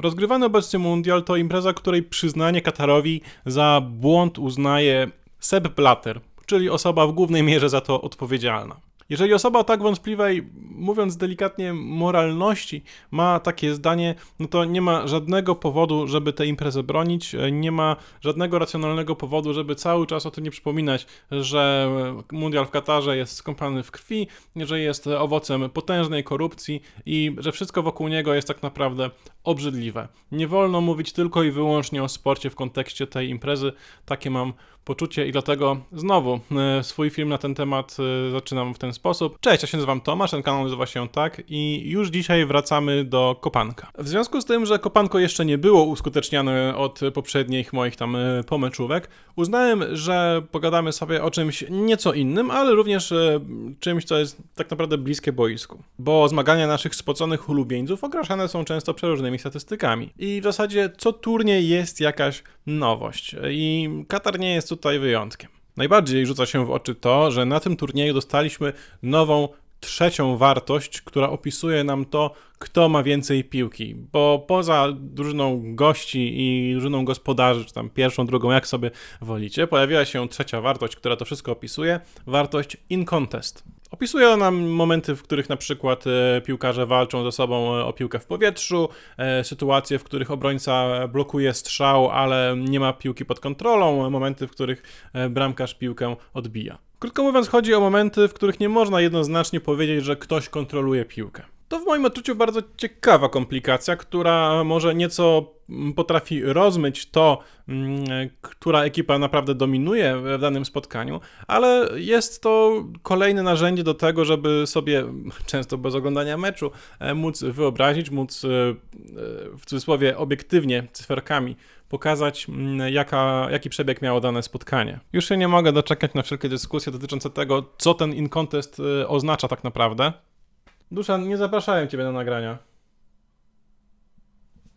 Rozgrywany obecnie mundial to impreza, której przyznanie Katarowi za błąd uznaje Sepp Blatter, czyli osoba w głównej mierze za to odpowiedzialna. Jeżeli osoba o tak wątpliwej, mówiąc delikatnie, moralności ma takie zdanie, no to nie ma żadnego powodu, żeby tę imprezę bronić, nie ma żadnego racjonalnego powodu, żeby cały czas o tym nie przypominać, że mundial w Katarze jest skąpany w krwi, że jest owocem potężnej korupcji i że wszystko wokół niego jest tak naprawdę obrzydliwe. Nie wolno mówić tylko i wyłącznie o sporcie w kontekście tej imprezy. Takie mam poczucie i dlatego znowu e, swój film na ten temat e, zaczynam w ten sposób. Cześć, ja się nazywam Tomasz, ten kanał nazywa się tak i już dzisiaj wracamy do Kopanka. W związku z tym, że Kopanko jeszcze nie było uskuteczniane od poprzednich moich tam e, pomeczówek, uznałem, że pogadamy sobie o czymś nieco innym, ale również czymś, co jest tak naprawdę bliskie boisku. Bo zmagania naszych spoconych ulubieńców okraszane są często przeróżnymi statystykami. I w zasadzie co turniej jest jakaś nowość. I Katar nie jest tutaj wyjątkiem. Najbardziej rzuca się w oczy to, że na tym turnieju dostaliśmy nową trzecią wartość, która opisuje nam to, kto ma więcej piłki. Bo poza drużyną gości i drużyną gospodarzy, czy tam pierwszą, drugą, jak sobie wolicie, pojawiła się trzecia wartość, która to wszystko opisuje wartość in contest. Opisuje nam momenty, w których na przykład e, piłkarze walczą ze sobą e, o piłkę w powietrzu, e, sytuacje, w których obrońca blokuje strzał, ale nie ma piłki pod kontrolą, momenty, w których bramkarz piłkę odbija. Krótko mówiąc, chodzi o momenty, w których nie można jednoznacznie powiedzieć, że ktoś kontroluje piłkę. To w moim odczuciu bardzo ciekawa komplikacja, która może nieco potrafi rozmyć to, mm, która ekipa naprawdę dominuje w danym spotkaniu, ale jest to kolejne narzędzie do tego, żeby sobie, często bez oglądania meczu, e, móc wyobrazić, móc e, e, w cudzysłowie obiektywnie, cyferkami pokazać, mm, jaka, jaki przebieg miało dane spotkanie. Już się nie mogę doczekać na wszelkie dyskusje dotyczące tego, co ten in contest oznacza tak naprawdę. Duszan, nie zapraszałem Ciebie na nagrania.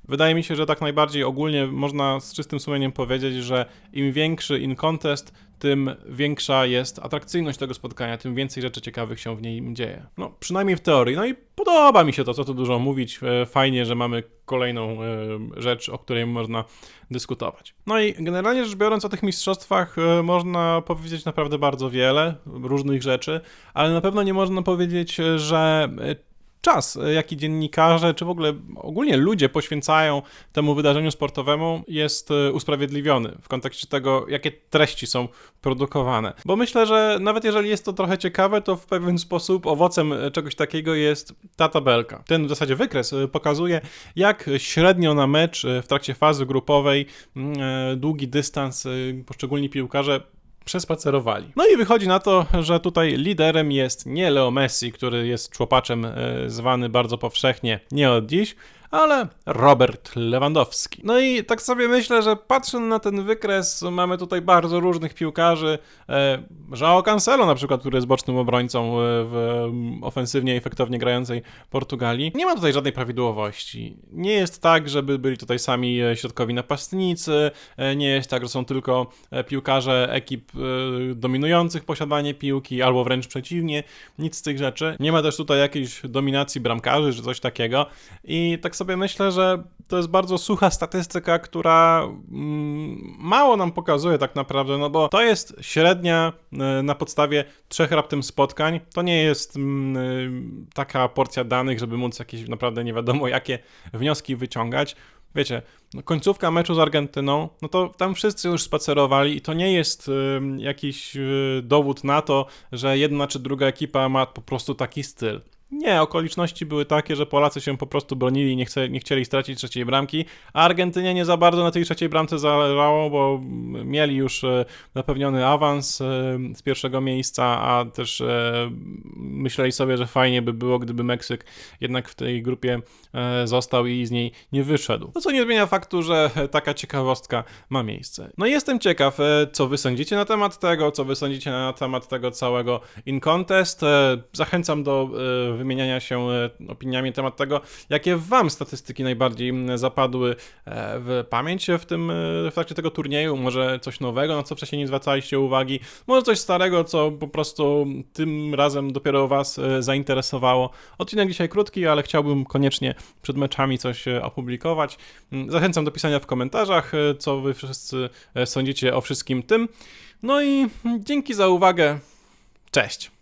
Wydaje mi się, że tak najbardziej ogólnie można z czystym sumieniem powiedzieć, że im większy in contest, tym większa jest atrakcyjność tego spotkania, tym więcej rzeczy ciekawych się w niej dzieje. No, przynajmniej w teorii. No i podoba mi się to, co tu dużo mówić. E, fajnie, że mamy kolejną e, rzecz, o której można dyskutować. No i generalnie rzecz biorąc, o tych mistrzostwach e, można powiedzieć naprawdę bardzo wiele różnych rzeczy, ale na pewno nie można powiedzieć, że czas, e, jaki dziennikarze, czy w ogóle ogólnie ludzie poświęcają temu wydarzeniu sportowemu, jest e, usprawiedliwiony w kontekście tego, jakie treści są produkowane. Bo myślę, że nawet jeżeli jest to trochę ciekawe, to w pewien sposób owocem e, czegoś takiego jest ta tabelka. Ten w zasadzie wykres pokazuje, jak średnio na mecz w trakcie fazy grupowej mm, długi dystans poszczególni piłkarze przespacerowali. No i wychodzi na to, że tutaj liderem jest nie Leo Messi, który jest człopaczem e, zwany bardzo powszechnie nie od dziś, ale Robert Lewandowski. No i tak sobie myślę, że patrząc na ten wykres, mamy tutaj bardzo różnych piłkarzy. E, João Cancelo na przykład, który jest bocznym obrońcą e, w ofensywnie, efektownie grającej Portugalii. Nie ma tutaj żadnej prawidłowości. Nie jest tak, żeby byli tutaj sami e, środkowi napastnicy, nie jest tak, że są tylko piłkarze ekip dominujących posiadanie piłki, albo wręcz przeciwnie, nic z tych rzeczy. Nie ma też tutaj jakiejś dominacji bramkarzy, czy coś takiego. I tak sobie sobie myślę, że to jest bardzo sucha statystyka, która mm, mało nam pokazuje tak naprawdę, no bo to jest średnia y, na podstawie trzech raptem spotkań. To nie jest mm, y, taka porcja danych, żeby móc jakieś naprawdę nie wiadomo jakie wnioski wyciągać. Wiecie, no końcówka meczu z Argentyną, no to tam wszyscy już spacerowali i to nie jest y, jakiś dowód na to, że jedna czy druga ekipa ma po prostu taki styl. Nie, okoliczności były takie, że Polacy się po prostu bronili nie, chce, nie chcieli stracić trzeciej bramki, a Argentynie nie za bardzo na tej trzeciej bramce zależało, bo mieli już e, zapewniony awans e, z pierwszego miejsca, a też e, myśleli sobie, że fajnie by było, gdyby Meksyk jednak w tej grupie został i z niej nie wyszedł. No co nie zmienia faktu, że taka ciekawostka ma miejsce. No i jestem ciekaw, co wy sądzicie na temat tego, co wy sądzicie na temat tego całego in contest. Zachęcam do wymieniania się e, opiniami na temat tego, jakie wam statystyki najbardziej zapadły e, w pamięć w tym, e, w trakcie tego turnieju, może coś nowego, na co wcześniej nie zwracaliście uwagi, może coś starego, co po prostu tym razem dopiero was zainteresowało. Odcinek dzisiaj krótki, ale chciałbym koniecznie przed meczami coś opublikować. Zachęcam do pisania w komentarzach, co wy wszyscy sądzicie o wszystkim tym. No i dzięki za uwagę. Cześć.